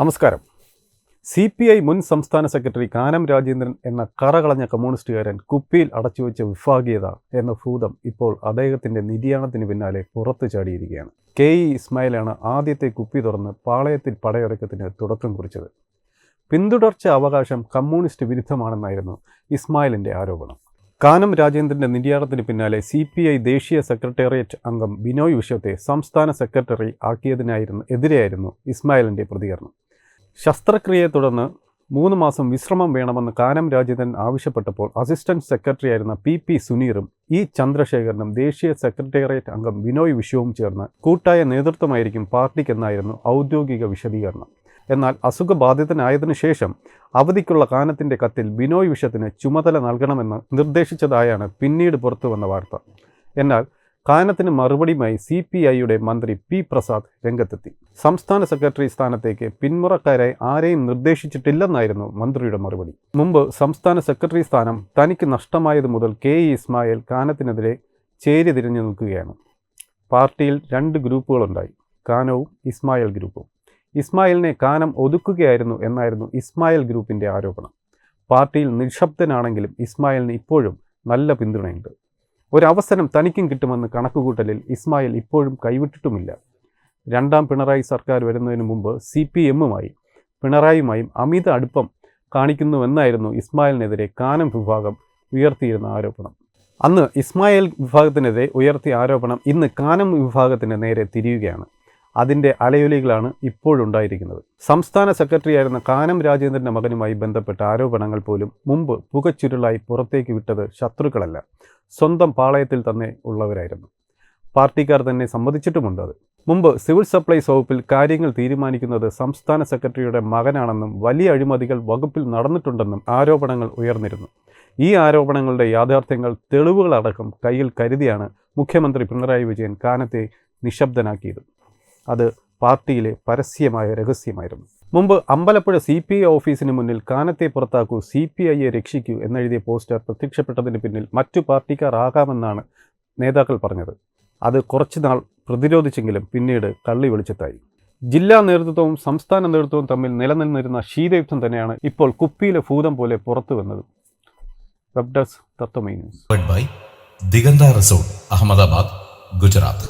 നമസ്കാരം. C P I മുൻ സംസ്ഥാന സെക്രട്ടറി കാനം രാജേന്ദ്രൻ എന്ന കറകളഞ്ഞ കമ്മ്യൂണിസ്റ്റുകാരൻ കുപ്പിയിൽ അടച്ചുവെച്ച വിഭാഗീയത എന്ന ഭൂതം ഇപ്പോൾ അദ്ദേഹത്തിന്റെ നിര്യാണത്തിന് പിന്നാലെ പുറത്തു ചാടിയിരിക്കുകയാണ്. കെ ഇ ഇസ്മായിലാണ് ആദ്യത്തെ കുപ്പി തുറന്ന് പാളയത്തിൽ പടയൊരുക്കത്തിന് തുടക്കം കുറിച്ചത്. പിന്തുടർച്ച അവകാശം കമ്മ്യൂണിസ്റ്റ് വിരുദ്ധമാണെന്നായിരുന്നു ഇസ്മായിലിന്റെ ആരോപണം. കാനം രാജേന്ദ്രന്റെ നിര്യാണത്തിന് പിന്നാലെ സി പി ഐ ദേശീയ സെക്രട്ടേറിയറ്റ് അംഗം ബിനോയ് വിശ്വത്തെ സംസ്ഥാന സെക്രട്ടറി ആക്കിയതിനായിരുന്നു എതിരെയായിരുന്നു ഇസ്മായിലിന്റെ പ്രതികരണം. ശസ്ത്രക്രിയയെ തുടർന്ന് മൂന്ന് മാസം വിശ്രമം വേണമെന്ന് കാനം രാജേന്ദ്രൻ ആവശ്യപ്പെട്ടപ്പോൾ അസിസ്റ്റന്റ് സെക്രട്ടറി ആയിരുന്ന പി പി സുനീറും ഇ ചന്ദ്രശേഖരനും ദേശീയ സെക്രട്ടേറിയറ്റ് അംഗം വിനോയ് വിശ്വവും ചേർന്ന് കൂട്ടായ നേതൃത്വമായിരിക്കും പാർട്ടിക്കെന്നായിരുന്നു ഔദ്യോഗിക വിശദീകരണം. എന്നാൽ അസുഖബാധിതനായതിനു ശേഷം അവധിക്കുള്ള കാനത്തിന്റെ കത്തിൽ ബിനോയ് വിഷത്തിന് ചുമതല നൽകണമെന്ന് നിർദ്ദേശിച്ചതായാണ് പിന്നീട് പുറത്തുവന്ന വാർത്ത. എന്നാൽ കാനത്തിന് മറുപടിയുമായി സി പി ഐയുടെ മന്ത്രി പി പ്രസാദ് രംഗത്തെത്തി. സംസ്ഥാന സെക്രട്ടറി സ്ഥാനത്തേക്ക് പിന്മുറക്കാരായി ആരെയും നിർദ്ദേശിച്ചിട്ടില്ലെന്നായിരുന്നു മന്ത്രിയുടെ മറുപടി. മുമ്പ് സംസ്ഥാന സെക്രട്ടറി സ്ഥാനം തനിക്ക് നഷ്ടമായത് മുതൽ കെ ഇ ഇസ്മായിൽ കാനത്തിനെതിരെ ചേരി തിരിഞ്ഞു നിൽക്കുകയാണ്. പാർട്ടിയിൽ രണ്ട് ഗ്രൂപ്പുകളുണ്ടായി. കാനവും ഇസ്മായിൽ ഗ്രൂപ്പും. ഇസ്മായിലിനെ കാനം ഒതുക്കുകയായിരുന്നു എന്നായിരുന്നു ഇസ്മായിൽ ഗ്രൂപ്പിന്റെ ആരോപണം. പാർട്ടിയിൽ നിശബ്ദനാണെങ്കിലും ഇസ്മായിലിന് ഇപ്പോഴും നല്ല പിന്തുണയുണ്ട്. ഒരവസരം തനിക്കും കിട്ടുമെന്ന് കണക്കുകൂട്ടലിൽ ഇസ്മായിൽ ഇപ്പോഴും കൈവിട്ടിട്ടുമില്ല. രണ്ടാം പിണറായി സർക്കാർ വരുന്നതിന് മുമ്പ് സി പി എമ്മുമായി പിണറായിയുമായും അമിത അടുപ്പം കാണിക്കുന്നുവെന്നായിരുന്നു ഇസ്മായിലിനെതിരെ കാനം വിഭാഗം ഉയർത്തിയിരുന്ന ആരോപണം. അന്ന് ഇസ്മായിൽ വിഭാഗത്തിനെതിരെ ഉയർത്തിയ ആരോപണം ഇന്ന് കാനം വിഭാഗത്തിന് നേരെ തിരിയുകയാണ്. അതിന്റെ അലയൊലികളാണ് ഇപ്പോഴുണ്ടായിരിക്കുന്നത്. സംസ്ഥാന സെക്രട്ടറിയായിരുന്ന കാനം രാജേന്ദ്രന്റെ മകനുമായി ബന്ധപ്പെട്ട ആരോപണങ്ങൾ പോലും മുമ്പ് പുകച്ചുരുളായി പുറത്തേക്ക് വിട്ടത് ശത്രുക്കളല്ല. സ്വന്തം പാളയത്തിൽ തന്നെ ഉള്ളവരായിരുന്നു. പാർട്ടിക്കാർ തന്നെ സമ്മതിച്ചിട്ടുമുണ്ട് അത്. മുമ്പ് സിവിൽ സപ്ലൈസ് വകുപ്പിൽ കാര്യങ്ങൾ തീരുമാനിക്കുന്നത് സംസ്ഥാന സെക്രട്ടറിയുടെ മകനാണെന്നും വലിയ അഴിമതികൾ വകുപ്പിൽ നടന്നിട്ടുണ്ടെന്നും ആരോപണങ്ങൾ ഉയർന്നിരുന്നു. ഈ ആരോപണങ്ങളുടെ യാഥാർത്ഥ്യങ്ങൾ തെളിവുകളടക്കം കയ്യിൽ കരുതിയാണ് മുഖ്യമന്ത്രി പിണറായി വിജയൻ കാനത്തെ നിശബ്ദനാക്കിയത്. അത് പാർട്ടിയിലെ പരസ്യമായ രഹസ്യമായിരുന്നു. മുമ്പ് അമ്പലപ്പുഴ സി പി ഐ ഓഫീസിന് മുന്നിൽ കാനത്തെ പുറത്താക്കൂ സി പി ഐയെ രക്ഷിക്കൂ എന്നെഴുതിയ പോസ്റ്റർ പ്രത്യക്ഷപ്പെട്ടതിന് പിന്നിൽ മറ്റു പാർട്ടിക്കാർ ആകാമെന്നാണ് നേതാക്കൾ പറഞ്ഞത്. അത് കുറച്ചുനാൾ പ്രതിരോധിച്ചെങ്കിലും പിന്നീട് കള്ളി വെളിച്ചത്തായി. ജില്ലാ നേതൃത്വവും സംസ്ഥാന നേതൃത്വവും തമ്മിൽ നിലനിന്നിരുന്ന ശീതയുദ്ധം തന്നെയാണ് ഇപ്പോൾ കുപ്പിയിലെ ഭൂതം പോലെ പുറത്തു വന്നത്. Web desk Tatwamayi news Ahmedabad Gujarat Diganta Resort, Ahmedabad, Gujarat.